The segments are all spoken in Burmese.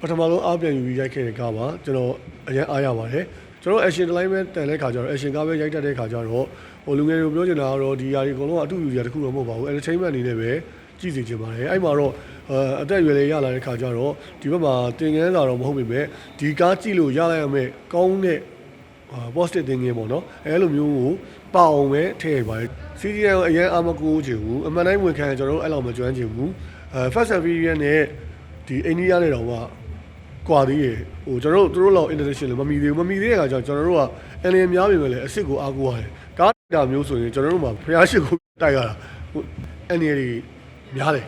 ပထမဆုံးအားပြန်ယူပြီးရိုက်ခဲ့တဲ့ကားပါကျွန်တော်အရင်အားရပါတယ်ကျွန်တော် action တစ်လိုက်ပဲတန်တဲ့ခါကျတော့ action ကားပဲရိုက်တတ်တဲ့ခါကျတော့ဟိုလူငယ်တွေပြောချင်တာကတော့ဒီຢာဒီအကုန်လုံးကအတူယူကြတခုတော့မဟုတ်ပါဘူး entertainment အနေနဲ့ပဲကြည့်စီချင်ပါတယ်အဲ့မှာတော့အသက်အရွယ်လေးရလာတဲ့ခါကျတော့ဒီဘက်မှာတင်ငန်းလာတော့မဟုတ်ပေမဲ့ဒီကားကြည့်လို့ရလိုက်ရမယ်ကောင်းတဲ့အာ positive thinking ပေါ့နော်အဲလိုမျိုးကိုပါအောင်ပဲထည့်ရပါတယ် CDN ကိုအရင်အာမကိုချင်ဘူးအမှန်တိုင်းဝင်ခံရင်ကျွန်တော်တို့အဲ့လောက်မကျွမ်းချင်ဘူးအဲ first and furious နဲ့ဒီအိန္ဒိယနဲ့တော့က ကွာသေးရဟိုကျွန်တော်တို့သူတို့လောက် international မမီသေးဘူးမမီသေးတဲ့အခါကျတော့ကျွန်တော်တို့က alien များပြီပဲလေအစ်စ်ကိုအားကိုးရတယ်ကားတာမျိုးဆိုရင်ကျွန်တော်တို့မှာဖျားရှိကိုတိုက်ရတာဟို alien တွေများတယ်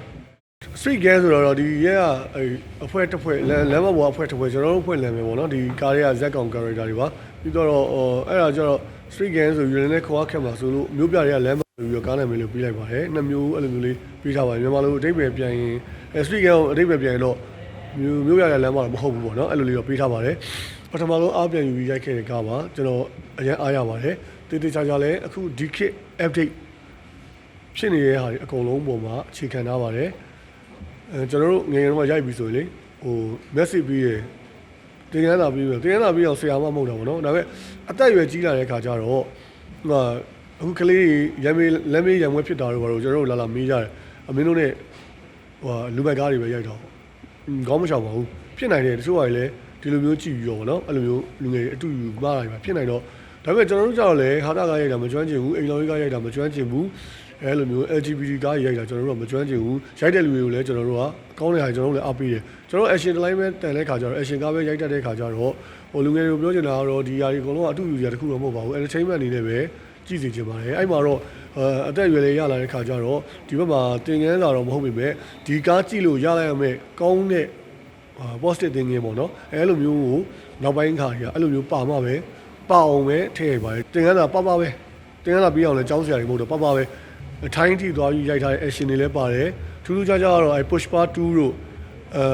street gang ဆိုတော့ဒီရဲကအဲအဖွဲ့တစ်ဖွဲ့လမ်းလမ်းမပေါ်အဖွဲ့တစ်ဖွဲ့ကျွန်တော်တို့ဖွဲ့လမ်းပဲပေါ့နော်ဒီကားတွေကဇက်ကောင် character တွေပါပြီးတော့ဟိုအဲ့ဒါကျတော့ street gang ဆိုယူရင်းနဲ့ခွာခက်မှာဆိုလို့မျိုးပြတွေကလမ်းမပြီးတော့ကားနာမည်လေးပေးလိုက်ပါတယ်နှစ်မျိုးအဲ့လိုမျိုးလေးပေးထားပါတယ်မြန်မာလိုအဓိပ္ပာယ်ပြန်ရင်အဲ street gang ကိုအဓိပ္ပာယ်ပြန်ရင်တော့ မျိုးမျိုးပြတွေကလမ်းမတော့မဟုတ်ဘူးပေါ့နော်အဲ့လိုလေးတော့ပေးထားပါတယ်ပထမဆုံးအားပြန်ယူပြီးရိုက်ခဲ့တဲ့ကားပါကျွန်တော်အရင်အားရပါတယ်တေးသေးချာချာလည်းအခုဒီခေတ် update ဖြစ်နေတဲ့ဟာတွေအကုန်လုံးပုံမှာအခြေခံထားပါတယ်အဲကျွန်တော်တို့ငယ်ငယ်တုန်းကရိုက်ပြီးဆိုရင်လေဟို message ပြီးရယ်တင်ရမ်းသာပြီးရယ်တင်ရမ်းသာပြီးအောင်ဆရာမမဟုတ်တာပေါ့နော်ဒါပေမဲ့အသက်အရွယ်ကြီးလာတဲ့ခါကျတော့ဟိုကအခုကလေးရမ်းမေးလက်မေးရံမွဲဖြစ်တာတော့ဘာလို့ကျွန်တော်တို့လာလာမေးကြတယ်အမင်းတို့ ਨੇ ဟိုလူပိုက်ကားတွေပဲရိုက်တော့ ခေါင်းမချောင်ပါဘူးဖြစ်နိုင်တယ်တချို့ကလည်းဒီလိုမျိုးကြည့်ပြီးတော့ဗောနော်အဲ့လိုမျိုးလူငယ်အတူယူမှားတာပဲဖြစ်နိုင်တော့ဒါပေမဲ့ကျွန်တော်တို့ကြောက်လည်းဟာတာကားရိုက်တာမကျွမ်းကျင်ဘူးအိမ်လောကြီးကားရိုက်တာမကျွမ်းကျင်ဘူးအဲလိုမျိုး LGBT ကားရိုက်တာကျွန်တော်တို့ကမကျွမ်းကျင်ဘူးရိုက်တဲ့လူတွေကိုလည်းကျွန်တော်တို့ကကောင်းတဲ့ဟာကျွန်တော်တို့လည်းအားပေးတယ်ကျွန်တော်တို့ action တစ်လိုက်ပဲတန်တဲ့ခါကျတော့ action ကားပဲရိုက်တတ်တဲ့ခါကျတော့ဟိုလူငယ်တွေကိုပြောချင်တာကတော့ဒီຢာဒီအကုန်လုံးကအတူယူကြတခုတော့မဟုတ်ပါဘူး entertainment အနေနဲ့ပဲကြည့်စီချင်ပါတယ်အဲ့မှာတော့ အသက်အရွယ်လေးရလာတဲ့ခါကျတော့ဒီဘက်မှာတင်ငန်းလာတော့မဟုတ်ပေမဲ့ဒီကားကြည့်လို့ရလိုက်ရမယ်ကောင်းတဲ့အာ positive thinking ပေါ့နော်အဲလိုမျိုးကိုနောက်ပိုင်းခါကြီးကအဲ့လိုမျိုးပါမှပဲပါအောင်ပဲထည့်ရပါတယ်တင်ကန်းသာပပပဲတင်ကန်းသာပြီးအောင်လဲចောင်းစရာတွေမဟုတ်တော့ပပပဲအထိုင်းထိသွားပြီးရိုက်ထားတဲ့ action တွေလည်းပါတယ်ထူးထူးခြားခြားကတော့အဲ pushpa 2တို့အဲ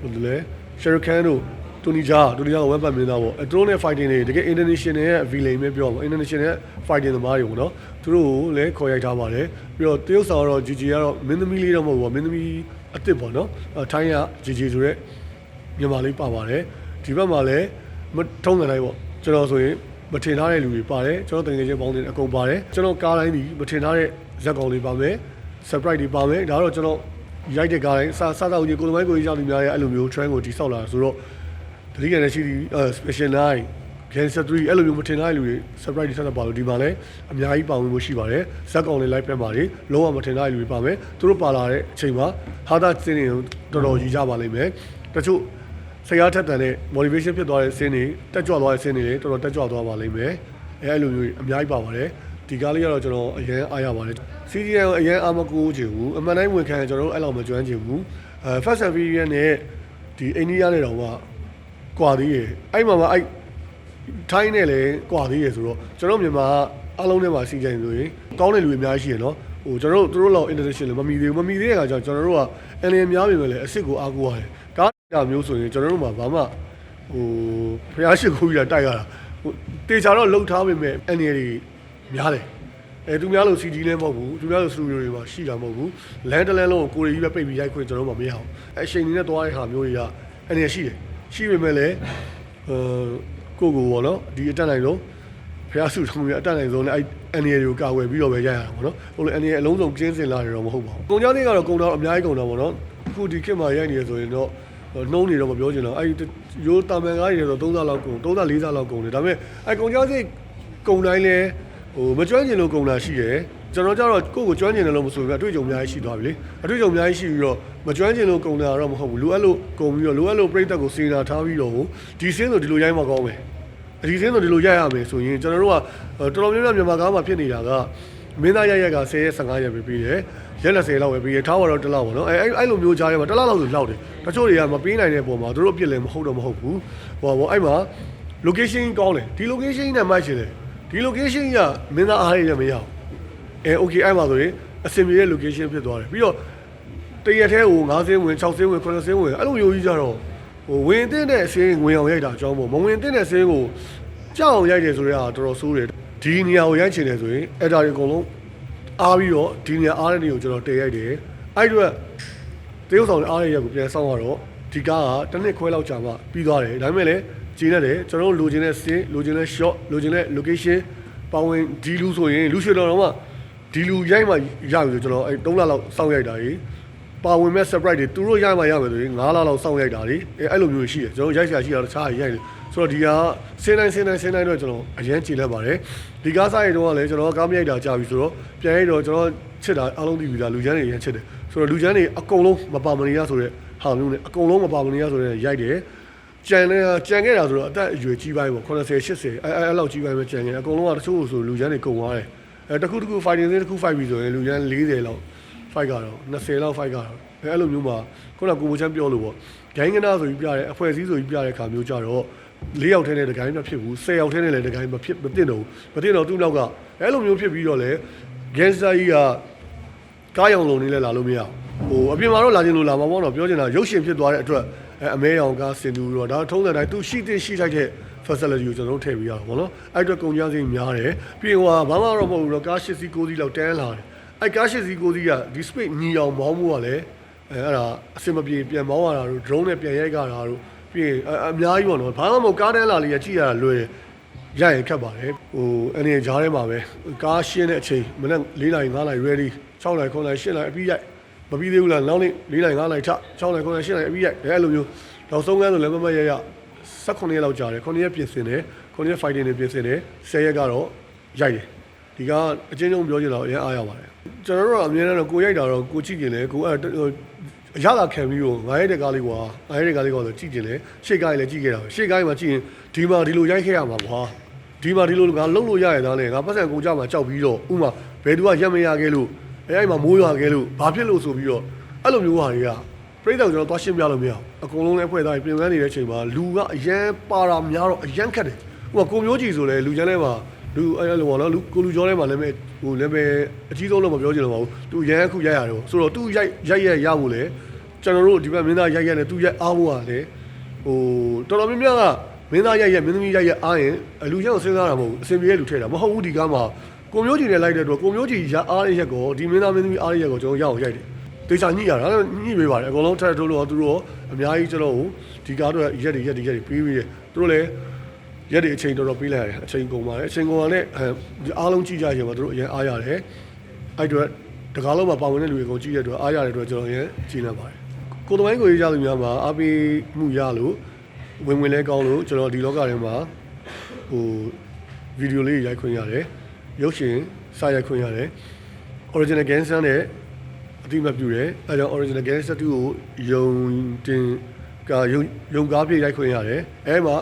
ဘယ်လိုလဲ Sherikan တို့ တူနီဂျာတူနီဂျာကဝမ်ပတ်မင်းသားပေါ့အဲသူတို့နဲ့ fighting တွေတကယ် international ရဲ့ villain ပဲပြောပါ international ရဲ့ fighting သမားတွေပေါ့နော်သူတို့ကိုလည်းခေါ်ရိုက်ထားပါတယ်ပြီးတော့တရုတ်ဆောင်ကတော့ GG ကတော့မင်းသမီးလေးတော့မဟုတ်ဘူးပေါ့မင်းသမီးအစ်စ်ပေါ့နော်အဲထိုင်းက GG ဆိုတဲ့မြန်မာလေးပါပါတယ်ဒီဘက်မှာလည်းမထုံးတယ်လိုက်ပေါ့ကျွန်တော်ဆိုရင်မထင်ထားတဲ့လူတွေပါတယ်ကျွန်တော်တကယ်ချင်းပေါင်းနေအကုန်ပါတယ်ကျွန်တော်ကားတိုင်းဒီမထင်ထားတဲ့ဇက်ကောင်လေးပါမယ် surprise တွေပါမယ်ဒါတော့ကျွန်တော်ရိုက်တဲ့ကားတိုင်းစားစားတော့ကြီးကိုလိုမိုင်းကိုကြီးကြောက်နေများရဲ့အဲ့လိုမျိုး trend ကိုတိဆောက်လာဆိုတော့ တတိယနဲ့ရှိဒီ special line Cancer 3အဲ့လိုမျိုးမထင်ထားတဲ့လူတွေ surprise တွေဆက်ဆက်ပါလို့ဒီမှာလည်းအများကြီးပါဝင်ဖို့ရှိပါတယ်ဇက်ကောင်လေး live ဖက်ပါလေလုံးဝမထင်ထားတဲ့လူတွေပါမယ်သူတို့ပါလာတဲ့အချိန်မှာဟာတာစင်းနေတော်တော်ကြီးကြပါလိမ့်မယ်တချို့ဆရာထက်တန်တဲ့ motivation ဖြစ်သွားတဲ့ဆင်းတွေတက်ကြွသွားတဲ့ဆင်းတွေလည်းတော်တော်တက်ကြွသွားပါလိမ့်မယ်အဲအဲ့လိုမျိုးအများကြီးပါပါတယ်ဒီကားလေးကတော့ကျွန်တော်အရင်အားရပါတယ် CDN ကိုအရင်အာမကိုချင်ဘူးအမှန်တိုင်းဝင်ခံရင်ကျွန်တော်တို့အဲ့လောက်မကျွမ်းချင်ဘူးအဲ Fast and Furious နဲ့ဒီအိန္ဒိယနဲ့တော့က ကွာသေးရအဲ့မှာမှအဲ့ထိုင်းနဲ့လည်းကွာသေးရဆိုတော့ကျွန်တော်မြန်မာအားလုံးထဲမှာစီကြရင်ဆိုရင်ကောင်းတဲ့လူတွေအများကြီးရှိရနော်ဟိုကျွန်တော်တို့သူတို့လောက် international မမီသေးဘူးမမီသေးတဲ့အခါကျတော့ကျွန်တော်တို့က alien များပြီပဲလေအစ်စ်ကိုအားကိုးရတယ်ကားဒါမျိုးဆိုရင်ကျွန်တော်တို့မှာဘာမှဟိုဖျားရှိခိုးကြီးတာတိုက်ရတာဟိုတေချာတော့လှုပ်ထားပေမဲ့အနေတွေများတယ်အဲသူများလို့ CD လည်းမဟုတ်ဘူးသူများလို့ studio တွေမှာရှိတာမဟုတ်ဘူးလမ်းတစ်လမ်းလုံးကိုကိုရီကြီးပဲပိတ်ပြီးရိုက်ခွင့်ကျွန်တော်တို့မမရအောင်အဲအချိန်ကြီးနဲ့သွားတဲ့ဟာမျိုးတွေကအနေရှိတယ် ရှိပေမဲ့လည်းဟိုကိုကိုပေါ့နော်ဒီအတက်နိုင်ဆုံးဖျားစုထုံးရအတက်နိုင်ဆုံးနဲ့အဲအနေတွေကိုကာဝယ်ပြီးတော့ပဲရိုက်ရတာပေါ့နော်ဟိုလေအနေအလုံးစုံကျင်းစင်လာတယ်တော့မဟုတ်ပါဘူးကုန်ကြသေးကတော့ကုန်တော့အများကြီးကုန်တော့ပေါ့နော်အခုဒီခေတ်မှာရိုက်နေရဆိုရင်တော့နှုံးနေတော့မပြောချင်တော့အဲ့ဒီရိုးတာမန်ကားတွေတော့3ဆလောက်ကုန်3ဆ4ဆလောက်ကုန်တယ်ဒါပေမဲ့အဲ့ကုန်ကြောစိတ်ကုန်တိုင်းလဲဟိုမကျွမ်းကျင်လို့ကုန်တာရှိတယ် ကျွန်တော်ကြတော့ကိုယ့်ကိုကျွမ်းကျင်တယ်လို့မဆိုဘူးအတွေ့အကြုံအများကြီးရှိသွားပြီလေအတွေ့အကြုံအများကြီးရှိပြီးတော့မကျွမ်းကျင်လို့ကုန်တာတော့မဟုတ်ဘူးလိုအပ်လို့ကုန်ပြီးတော့လိုအပ်လို့ပြိတ္တကိုစေနာထားပြီးတော့ဒီစင်းဆိုဒီလိုရိုက်မှကောင်းမယ်ဒီစင်းဆိုဒီလိုရိုက်ရမယ်ဆိုရင်ကျွန်တော်တို့ကတော်တော်များများမြန်မာကားမှာဖြစ်နေတာကမင်းသားရိုက်ရက်က10ရက်15ရက်ပဲပြီးတယ်ရက်20လောက်ပဲပြီးရထားတော့တစ်လောက်ပေါ့နော်အဲအဲ့လိုမျိုးကြားရမှာတစ်လောက်လောက်ဆိုလောက်တယ်တချို့တွေကမပေးနိုင်တဲ့ပုံမှာသူတို့အပြစ်လည်းမဟုတ်တော့မဟုတ်ဘူးဟောဘောအဲ့မှာ location ကောင်းတယ်ဒီ location နဲ့မှတ်ရှင်တယ်ဒီ location ကမင်းသားအားရရမရ အောင်အဲ okay အဲ့မှာဆိုရင်အစင်မြေရဲ့ location ဖြစ်သွားတယ်ပြီးတော့တရက်ထဲကို9ဆင်းဝင်6ဆင်းဝင်9ဆင်းဝင်အဲ့လိုမျိုးကြီးကြတော့ဟိုဝင်တဲ့အစင်းဝင်အောင်ရိုက်တာအကြောင်းပေါ့မဝင်တဲ့အစင်းကိုကြောက်အောင်ရိုက်တယ်ဆိုတော့တော်တော်ဆိုးတယ်ဒီနေရာကိုရိုက်ချင်တယ်ဆိုရင်အဲ့ဒါတွေအကုန်လုံးအားပြီးတော့ဒီနေရာအားတဲ့နေကိုကျွန်တော်တည်ရိုက်တယ်အဲ့ဒီတော့တရုတ်ဆောင်အားတဲ့ရက်ကိုပြန်ဆောင်းရတော့ဒီကားကတစ်နှစ်ခွဲလောက်ကြာမှပြီးသွားတယ်ဒါပေမဲ့လည်းကျင်းရတယ်ကျွန်တော်တို့လိုချင်တဲ့ scene လိုချင်တဲ့ shot လိုချင်တဲ့ location ပါဝင်ဒီလူဆိုရင်လူရွှေတော်တော့မှ ဒီလူရိုက်မှရပြီဆိုကျွန်တော်အဲ3လလောက်စောင့်ရိုက်တာကြီးပါဝင်မဲ့ surprise တွေသူတို့ရမှရမယ်ဆိုရင်9လလောက်စောင့်ရိုက်တာကြီးအဲအဲ့လိုမျိုးရှိတယ်ကျွန်တော်ရိုက်ဆရာရှိတာတခြားရိုက်တယ်ဆိုတော့ဒီကစင်းတိုင်းစင်းတိုင်းစင်းတိုင်းတော့ကျွန်တော်အရင်ကြည်လက်ပါတယ်ဒီကားစားရတော့လည်းကျွန်တော်ကားမရိုက်တာကြာပြီဆိုတော့ပြန်ရိုက်တော့ကျွန်တော်ချစ်တာအားလုံးသိပြီလားလူချမ်းတွေရမ်းချစ်တယ်ဆိုတော့လူချမ်းတွေအကုန်လုံးမပါမနေရဆိုတဲ့ဟာမျိုးနဲ့အကုန်လုံးမပါမနေရဆိုတဲ့ရိုက်တယ်ကြံနေကြံခဲ့တာဆိုတော့အသက်အရွယ်ကြီးပိုင်းပေါ့80 80အဲအဲလောက်ကြီးပိုင်းပဲကြံခဲ့အကုန်လုံးကတချို့ဆိုလူချမ်းတွေကုန်သွားတယ် အဲတစ်ခုတစ်ခု fighting တစ်ခု fight ပြီဆိုရင်လူချမ်း40လောက် fight ကတော့20လောက် fight ကတော့အဲအဲ့လိုမျိုးမှာခုနကကိုမိုချမ်းပြောလို့ပေါ့ဂိုင်းကနာဆိုပြီးပြတယ်အဖွဲ့အစည်းဆိုပြီးပြတဲ့ခါမျိုးကြတော့၄ယောက်ထဲနဲ့တကိုင်းမဖြစ်ဘူး10ယောက်ထဲနဲ့လည်းတကိုင်းမဖြစ်မသိတော့ဘူးမသိတော့သူ့နောက်ကအဲ့လိုမျိုးဖြစ်ပြီးတော့လေ gangster ကြီးကကားရောင်လုံးနေလဲလာလို့မရဘူးဟိုအပြင်မှာတော့လာခြင်းလို့လာမှာပေါ့နော်ပြောချင်တာရုပ်ရှင်ဖြစ်သွားတဲ့အတွက်အဲအမဲရောင်ကားစင်တူတော့ဒါထုံးတဲ့တိုင်းသူရှိတဲ့ရှိလိုက်တဲ့ facility ကိုကျွန်တော်တို့ထည့်ပြီးရအောင်ဗောနော်အဲ့အတွက်ကုန်ကျစရိတ်များတယ်ပြီးရင်ဟိုဘာမှတော့မဟုတ်ဘူးတော့ကား၈စီး၉စီးလောက်တန်းလာတယ်အဲ့ကား၈စီး၉စီးကဒီ space ညီအောင်မောင်းမှုကလည်းအဲအဲ့ဒါအစင်မပြေပြန်မောင်းရတာတို့ drone နဲ့ပြန်ရိုက်ကြတာတို့ပြီးရင်အအများကြီးပေါ့နော်ဘာမှမဟုတ်ကားတန်းလာလေးကကြည့်ရတာလွယ်တယ်ရရင်ခက်ပါတယ်ဟိုအနေနဲ့ဂျားထဲမှာပဲကားရှင်းတဲ့အချိန်မနေ့၄နာရီ၅နာရီ ready 6နာရီ9နာရီ10နာရီအပြီးရိုက်မပြီးသေးဘူးလားနောက်နေ့၄နာရီ၅နာရီထ6နာရီ9နာရီ10နာရီအပြီးရိုက်အဲအဲ့လိုမျိုးနောက်ဆုံးကန်းဆိုလည်းမမရရ 18ရက်လောက်ကြာတယ်9ရက်ပြင်ဆင်တယ်9ရက် fighting တွေပြင်ဆင်တယ်10ရက်ကတော့ရိုက်တယ်ဒီကအချင်းချင်းပြောချင်တော့အရင်အားရပါတယ်ကျွန်တော်တို့ကအမြဲတမ်းတော့ကိုရိုက်တာတော့ကိုကြည့်ကျင်တယ်ကိုအဲ့အရသာခံပြီးတော့ငါရိုက်တဲ့ကားလေးကွာငါရိုက်တဲ့ကားလေးကွာဆိုကြည့်ကျင်တယ်ရှေ့ကားလေးလည်းကြည့်ခဲ့တာပဲရှေ့ကားလေးမှာကြည့်ရင်ဒီမှာဒီလိုရိုက်ခဲ့ရမှာကွာဒီမှာဒီလိုငါလုံးလို့ရရသားလေငါပတ်စံကိုကြမှာကြောက်ပြီးတော့ဥမာဘယ်သူကရက်မရခဲ့လို့အဲအဲ့မှာမိုးရွာခဲ့လို့ဘာဖြစ်လို့ဆိုပြီးတော့အဲ့လိုမျိုးဟာတွေက ပြိတ္တာကိုကျွန်တော်သွားရှင်းပြလို့မရဘူးအကုန်လုံးလည်းဖွဲ့သားပြင်ပန်းနေတဲ့အချိန်မှာလူကအရန်ပါတာများတော့အရန်ခက်တယ်ဥပမာကိုမျိုးကြီးဆိုလဲလူချမ်းထဲမှာလူအဲ့လိုပေါ့နော်လူကိုလူကျော်ထဲမှာလည်းပဲဟိုလည်းပဲအကြီးဆုံးတော့မပြောချင်တော့ပါဘူးသူရန်အခုရိုက်ရတယ်ပေါ့ဆိုတော့သူရိုက်ရိုက်ရရဖို့လေကျွန်တော်တို့ဒီဘက်မင်းသားရိုက်ရနဲ့သူရိုက်အားဖို့ကလေဟိုတော်တော်များများကမင်းသားရိုက်ရမင်းသမီးရိုက်ရအားရင်လူချမ်းကိုစဉ်းစားတာမဟုတ်ဘူးအစင်ပြေလူထည့်တာမဟုတ်ဘူးဒီကားမှာကိုမျိုးကြီးနဲ့လိုက်တဲ့အတွက်ကိုမျိုးကြီးရအားရရက်ကိုဒီမင်းသားမင်းသမီးအားရရက်ကိုကျွန်တော်ရအောင်ရိုက်တယ် တေချာညှိရတာညှိပေးပါတယ်အကုန်လုံးထပ်ထိုးလို့သူတို့အများကြီးကျွန်တော်ဒီကားတော့ရက်တွေရက်တွေရက်တွေပြီးပြီးတယ်သူတို့လည်းရက်တွေအချိန်တော်တော်ပြီးလိုက်ရတယ်အချိန်ကုန်ပါတယ်အချိန်ကုန်တာနဲ့အဲအားလုံးကြည့်ကြရင်မှာသူတို့အရင်အားရတယ်အဲ့အတွက်တကားလုံးမှာပါဝင်တဲ့လူတွေကုန်ကြည့်ရတဲ့အတွက်အားရတဲ့အတွက်ကျွန်တော်ရင်ကြည့်နေပါတယ်ကိုယ်တော်ကိုရေးကြသူများမှာအားပေးမှုရလို့ဝင်ဝင်လဲကောင်းလို့ကျွန်တော်ဒီလောကထဲမှာဟိုဗီဒီယိုလေးရိုက်ခွင့်ရတယ်ရုပ်ရှင်စရိုက်ခွင့်ရတယ် original gangster နဲ့အ တိမတ်ပြုတယ်အဲကြောင့် original gangster 2ကိုယုံတင်ကယုံယုံကားပြည့်ရိုက်ခွင့်ရတယ်အဲမှာ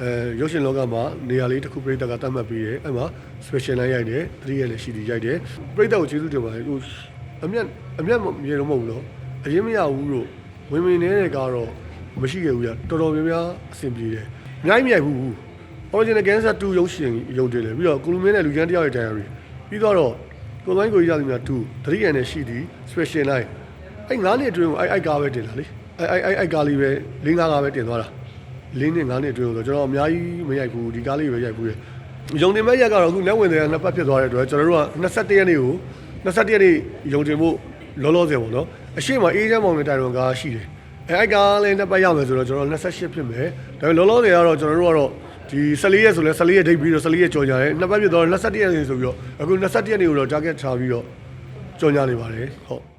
အဲရုပ်ရှင်လောကမှာနေရာလေးတစ်ခုပြိတ္တကတတ်မှတ်ပြီးတယ်အဲမှာ special line ရိုက်တယ်တတိယလည်းရှိတယ်ရိုက်တယ်ပြိတ္တကိုကျေးဇူးတင်ပါတယ်ဟိုအမျက်အမျက်မြေတော့မဟုတ်ဘူးနော်အရင်မရဘူးလို့ဝင်ဝင်နေတဲ့ကတော့မရှိခဲ့ဘူးရတော်တော်များများအဆင်ပြေတယ်အများကြီးမရိုက်ဘူး original gangster 2ရုပ်ရှင်ရုံတင်တယ်ပြီးတော့ကိုလူမင်းနဲ့လူကျန်းတယောက်ရဲ့ diary ပြီးတော့ ကိုလိုင်းကိုရသည်များ2တတိယနဲ့ရှိသည် special line အဲ့9နှစ်အတွင်းကိုအဲ့အဲ့ကားပဲတင်လာလေအဲ့အဲ့အဲ့ကားလေးပဲ၄၅ကားပဲတင်သွားတာ၄နှစ်9နှစ်အတွင်းဆိုတော့ကျွန်တော်အများကြီးမရိုက်ဘူးဒီကားလေးပဲရိုက်ဘူးလေယုံတင်မဲ့ရက်ကတော့အခုလက်ဝင်တွေကနှစ်ပတ်ဖြစ်သွားတဲ့အတွက်ကျွန်တော်တို့က21ရက်နေ့ကို21ရက်နေ့ယုံတင်ဖို့လောလောဆယ်ပေါ့နော်အရှိမအေးချမ်းမောင်နဲ့တိုင်တော်ကားရှိတယ်အဲ့အဲ့ကားလေးနှစ်ပတ်ရမယ်ဆိုတော့ကျွန်တော်28ဖြစ်မယ်ဒါပေမဲ့လောလောဆယ်ကတော့ကျွန်တော်တို့ကတော့ ဒီ14ရက်ဆိုလဲ14ရက်ဒိတ်ပြီးတော့14ရက်ကြော်ကြတယ်နှစ်ပတ်ပြည့်တော့21ရက်နေဆိုပြီးတော့အခု21ရက်နေကိုတော့ target ထားပြီးတော့ကြော်ညာနေပါတယ်ဟုတ်